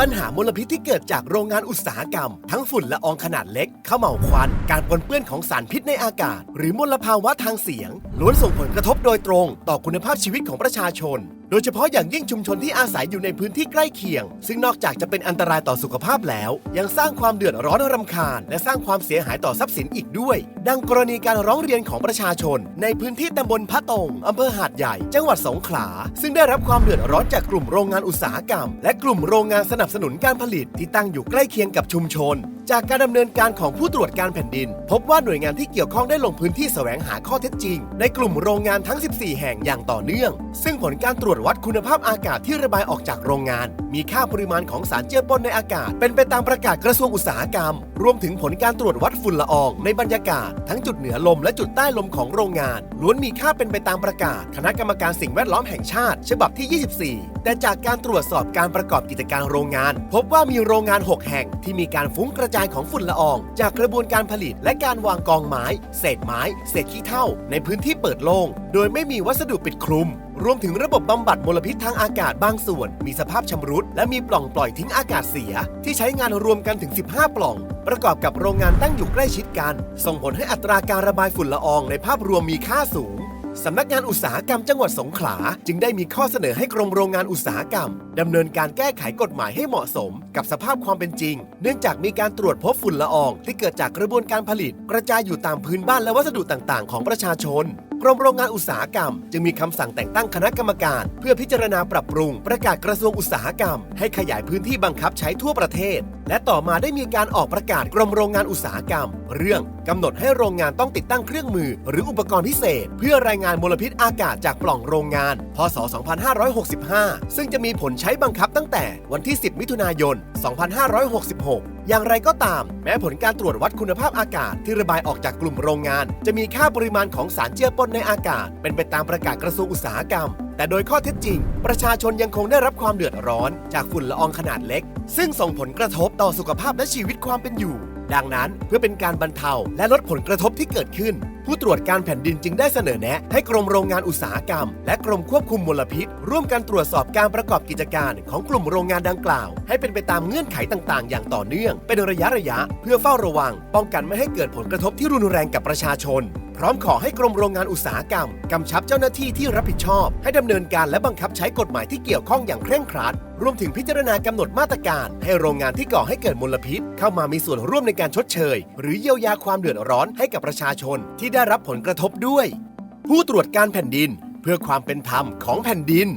ปัญหามลพิษที่เกิดจากโรงงานอุตสาหกรรม ทั้งฝุ่นละอองขนาดเล็กเขม่าวควัน การปนเปื้อนของสารพิษในอากาศ หรือมลภาวะทางเสียงล้วนส่งผลกระทบโดยตรง ต่อคุณภาพชีวิตของประชาชนโดยเฉพาะอย่างยิ่งชุมชนที่อาศัยอยู่ในพื้นที่ใกล้เคียง ซึ่งนอกจากจะเป็นอันตรายต่อสุขภาพแล้ว ยังสร้างความเดือดร้อนรำคาญ และสร้างความเสียหายต่อทรัพย์สินอีกด้วย ดังกรณีการร้องเรียนของประชาชน ในพื้นที่ตำบลพระตงอำเภอหาดใหญ่ จังหวัดสงขลา ซึ่งได้รับความเดือดร้อนจากกลุ่มโรงงานอุตสาหกรรม และกลุ่มโรงงานสนับสนุนการผลิตที่ตั้งอยู่ใกล้เคียงกับชุมชน จากการดำเนินการของผู้ตรวจการแผ่นดิน พบว่าหน่วยงานที่เกี่ยวข้องได้ลงพื้นที่แสวงหาข้อเท็จจริง ในกลุ่มโรงงานทั้ง 14 แห่งอย่างต่อเนื่อง ซึ่งผลการตรวจวัดคุณภาพอากาศที่ระบายออกจากโรงงาน มีค่าปริมาณของสารเจือปนในอากาศ เป็นไปตามประกาศกระทรวงอุตสาหกรรม รวมถึงผลการตรวจวัดฝุ่นละอองในบรรยากาศ ทั้งจุดเหนือลมและจุดใต้ลมของโรงงาน ล้วนมีค่าเป็นไปตามประกาศ คณะกรรมการสิ่งแวดล้อมแห่งชาติ ฉบับที่ 24 แต่จากการตรวจสอบการประกอบกิจการโรงงาน พบว่ามีโรงงาน 6 แห่งที่มีการฟุ้งกระจายของฝุ่นละออง จากกระบวนการผลิตและการวางกองไม้ เศษไม้ เศษขี้เถ้าในพื้นที่เปิดโล่งโดยไม่มีวัสดุปิดคลุม รวมถึงระบบบำบัดมลพิษทางอากาศบางส่วน มีสภาพชำรุด และมีปล่องปล่อยทิ้งอากาศเสีย ที่ใช้งานรวมกันถึง 15 ปล่อง ประกอบกับโรงงานตั้งอยู่ใกล้ชิดกัน ส่งผลให้อัตราการระบายฝุ่นละอองในภาพรวมมีค่าสูงสำนักงานอุตสาหกรรมจังหวัดสงขลา จึงได้มีข้อเสนอให้กรมโรงงานอุตสาหกรรมดำเนินการแก้ไขกฎหมายให้เหมาะสม กับสภาพความเป็นจริง เนื่องจากมีการตรวจพบฝุ่นละออง ที่เกิดจากกระบวนการผลิต กระจายอยู่ตามพื้นบ้านและวัสดุต่างๆ ของประชาชนกรมโรงงานอุตสาหกรรม จึงมีคำสั่งแต่งตั้งคณะกรรมการ เพื่อพิจารณาปรับปรุง ประกาศกระทรวงอุตสาหกรรม ให้ขยายพื้นที่บังคับใช้ทั่วประเทศ และต่อมาได้มีการออกประกาศกรมโรงงานอุตสาหกรรม เรื่องกำหนดให้โรงงานต้องติดตั้งเครื่องมือ หรืออุปกรณ์พิเศษ เพื่อรายงานมลพิษอากาศจากปล่องโรงงาน พศ 2565 ซึ่งจะมีผลใช้บังคับตั้งแต่วันที่ 10 มิถุนายน 2566 อย่างไรก็ตาม แม้ผลการตรวจวัดคุณภาพอากาศที่ระบายออกจากกลุ่มโรงงาน จะมีค่าปริมาณของสารเจือปนในอากาศ เป็นไปตามประกาศกระทรวงอุตสาหกรรม แต่โดยข้อเท็จจริง ประชาชนยังคงได้รับความเดือดร้อน จากฝุ่นละอองขนาดเล็ก ซึ่งส่งผลกระทบต่อสุขภาพและชีวิตความเป็นอยู่ ดังนั้นเพื่อเป็นการบรรเทาและลดผลกระทบที่เกิดขึ้น ผู้ตรวจการแผ่นดินจึงได้เสนอแนะ ให้กรมโรงงานอุตสาหกรรม และกรมควบคุมมลพิษ ร่วมกันตรวจสอบการประกอบกิจการของกลุ่มโรงงานดังกล่าว ให้เป็นไปตามเงื่อนไขต่างๆ อย่างต่อเนื่อง เป็นระยะระยะ เพื่อเฝ้าระวัง ป้องกันไม่ให้เกิดผลกระทบที่รุนแรงกับประชาชน พร้อมขอให้กรมโรงงานอุตสาหกรรมกำชับเจ้าหน้าที่ที่รับผิดชอบ ให้ดำเนินการและบังคับใช้กฎหมายที่เกี่ยวข้องอย่างเคร่งครัด รวมถึงพิจารณากำหนดมาตรการ ให้โรงงานที่ก่อให้เกิดมลพิษ เข้ามามีส่วนร่วมในการชดเชย หรือเยียวยาความเดือดร้อนให้กับประชาชนที่ได้รับผลกระทบด้วย ผู้ตรวจการแผ่นดิน เพื่อความเป็นธรรมของแผ่นดิน